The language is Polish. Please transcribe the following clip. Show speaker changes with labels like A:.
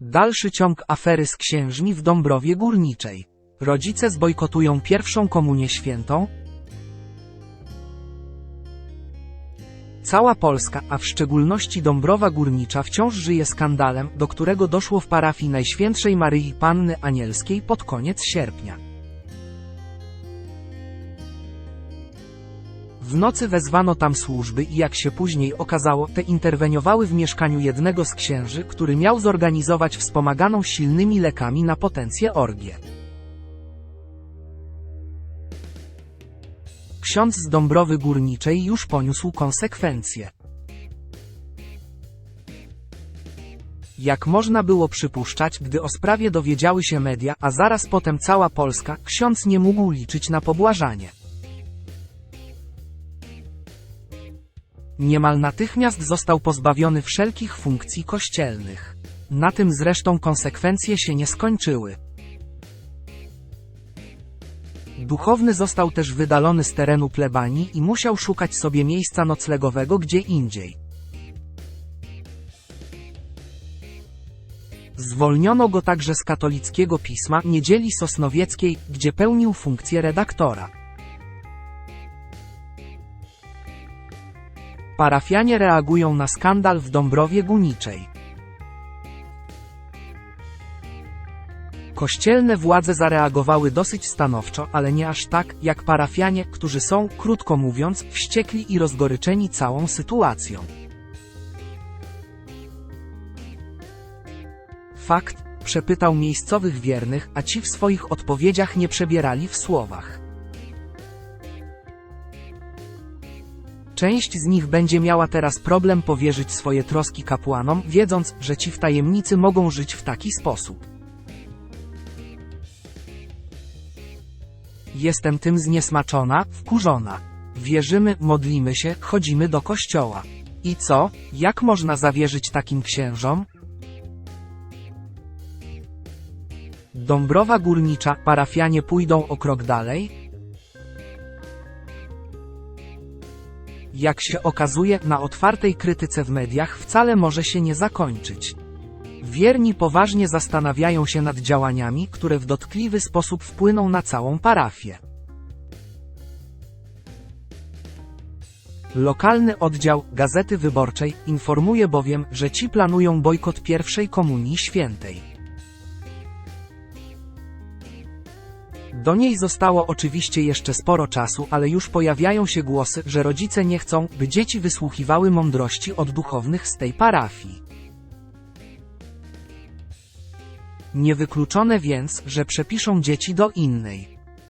A: Dalszy ciąg afery z księżmi w Dąbrowie Górniczej. Rodzice zbojkotują pierwszą komunię świętą. Cała Polska, a w szczególności Dąbrowa Górnicza wciąż żyje skandalem, do którego doszło w parafii Najświętszej Maryi Panny Anielskiej pod koniec sierpnia. W nocy wezwano tam służby i jak się później okazało, te interweniowały w mieszkaniu jednego z księży, który miał zorganizować wspomaganą silnymi lekami na potencję orgię. Ksiądz z Dąbrowy Górniczej już poniósł konsekwencje. Jak można było przypuszczać, gdy o sprawie dowiedziały się media, a zaraz potem cała Polska, ksiądz nie mógł liczyć na pobłażanie. Niemal natychmiast został pozbawiony wszelkich funkcji kościelnych. Na tym zresztą konsekwencje się nie skończyły. Duchowny został też wydalony z terenu plebanii i musiał szukać sobie miejsca noclegowego gdzie indziej. Zwolniono go także z katolickiego pisma Niedzieli Sosnowieckiej, gdzie pełnił funkcję redaktora. Parafianie reagują na skandal w Dąbrowie Górniczej. Kościelne władze zareagowały dosyć stanowczo, ale nie aż tak, jak parafianie, którzy są, krótko mówiąc, wściekli i rozgoryczeni całą sytuacją. Fakt, przepytał miejscowych wiernych, a ci w swoich odpowiedziach nie przebierali w słowach. Część z nich będzie miała teraz problem powierzyć swoje troski kapłanom, wiedząc, że ci w tajemnicy mogą żyć w taki sposób. Jestem tym zniesmaczona, wkurzona. Wierzymy, modlimy się, chodzimy do kościoła. I co? Jak można zawierzyć takim księżom? Dąbrowa Górnicza, parafianie pójdą o krok dalej? Jak się okazuje, na otwartej krytyce w mediach wcale może się nie zakończyć. Wierni poważnie zastanawiają się nad działaniami, które w dotkliwy sposób wpłyną na całą parafię. Lokalny oddział Gazety Wyborczej informuje bowiem, że ci planują bojkot pierwszej komunii świętej. Do niej zostało oczywiście jeszcze sporo czasu, ale już pojawiają się głosy, że rodzice nie chcą, by dzieci wysłuchiwały mądrości od duchownych z tej parafii. Niewykluczone więc, że przepiszą dzieci do innej.